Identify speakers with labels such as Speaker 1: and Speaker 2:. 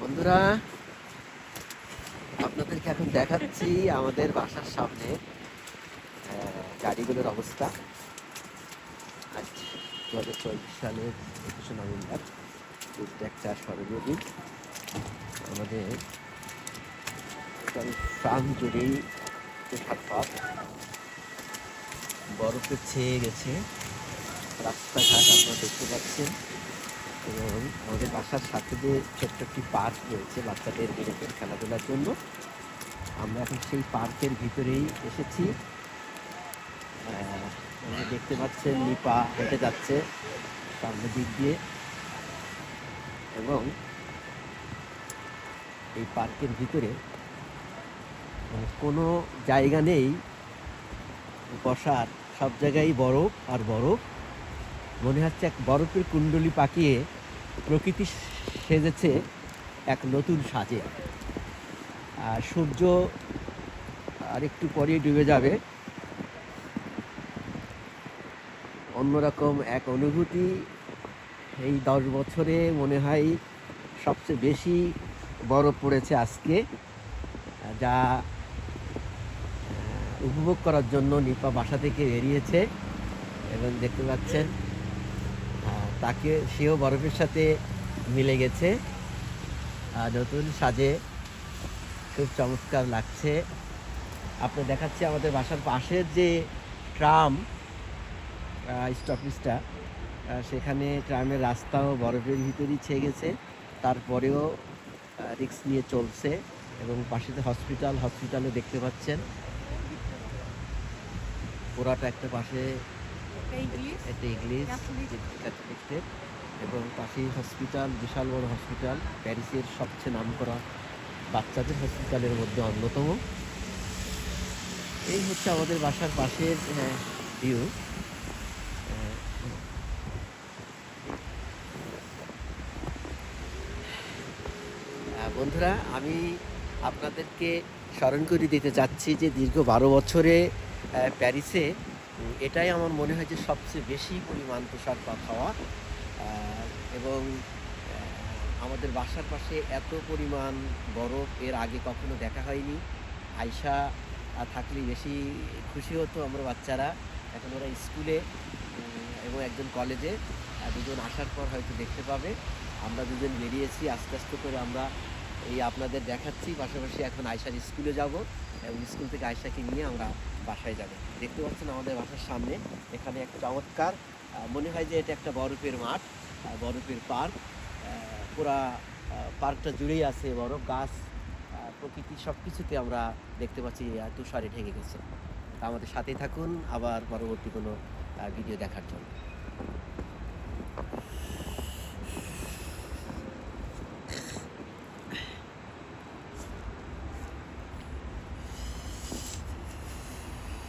Speaker 1: বন্ধুরা, আপনাদেরকে এখন দেখাচ্ছি আমাদের বাসার সামনে গাড়িগুলোর অবস্থা। দু হাজার চব্বিশ সালের একুশে নভেম্বর একটা স্মরণীয় আমাদের ফ্রাম জুড়েই বরফে ছেয়ে গেছে। রাস্তাঘাট আপনারা দেখতে পাচ্ছেন। এবং আমাদের বাসার সাথে যে ছোট্ট একটি পার্ক রয়েছে বাচ্চাদের বিনোদন খেলাধুলার জন্য, আমরা এখন সেই পার্কের ভিতরেই এসেছি। দেখতে পাচ্ছেন, নিপা হেঁটে যাচ্ছে সামনের দিক দিয়ে। এবং এই পার্কের ভিতরে মানে কোনো জায়গা নেই। বসার সব জায়গায় বরফ আর বরফ। মনে হচ্ছে এক বরফের কুণ্ডলি পাকিয়ে প্রকৃতি সেজেছে এক নতুন সাজে। আর সূর্য আর একটু পরেই ডুবে যাবে। অন্যরকম এক অনুভূতি এই দশ বছরে মনে হয় সবচেয়ে বেশি বরফ পড়েছে আজকে, যা উপভোগ করার জন্য নিপা বাসা থেকে বেরিয়েছে। এবং দেখতে পাচ্ছেন তাকে সেও বরফের সাথে মিলে গেছে। নতুন সাজে খুব চমৎকার লাগছে। আপনি দেখাচ্ছি আমাদের বাসার পাশের যে ট্রাম স্টপিসটা সেখানে ট্রামের রাস্তাও বরফের ভিতরেই ছেয়ে গেছে। তারপরেও রিক্স নিয়ে চলছে এবং পাশে যে হসপিটাল হসপিটালে দেখতে পাচ্ছেন। পুরাটা একটা পাশে একটা ইংলিশ এবং পাশেই হসপিটাল বিশাল বড় হসপিটাল প্যারিসের সবচেয়ে নামকরা বাচ্চাদের হসপিটালের মধ্যে অন্যতম। এই হচ্ছে আমাদের বাসার পাশের ভিউ বন্ধুরা আমি আপনাদেরকে স্মরণ করে দিতে চাচ্ছি যে দীর্ঘ বারো বছরে প্যারিসে এটাই আমার মনে হয় যে সবচেয়ে বেশি পরিমাণ তুষারপাত হওয়া এবং আমাদের বাসার পাশে এত পরিমাণ বরফ, এর আগে কখনো দেখা হয়নি। আয়সা থাকলে বেশি খুশি হতো আমরা বাচ্চারা। এখন ওরা স্কুলে এবং একজন কলেজে। দুজন আসার পর হয়তো দেখতে পাবে। আমরা দুজন বেরিয়েছি, আস্তে আস্তে করে আমরা এই আপনাদের দেখাচ্ছি, পাশাপাশি এখন আয়সার স্কুলে যাব এবং স্কুল থেকে আয়সাকে নিয়ে আমরা বাসায় যাব। দেখতে পাচ্ছেন আমাদের বাসার সামনে, এখানে একটা চমৎকার মনে হয় যে এটা একটা বরফের মাঠ বরফের পার্ক। পুরা পার্কটা জুড়েই আছে বরফ গাছ প্রকৃতি সব কিছুতে আমরা দেখতে পাচ্ছি তুষারে ঢেকে গেছে। আমাদের সাথেই থাকুন, আবার পরবর্তী কোনো ভিডিও দেখার জন্য।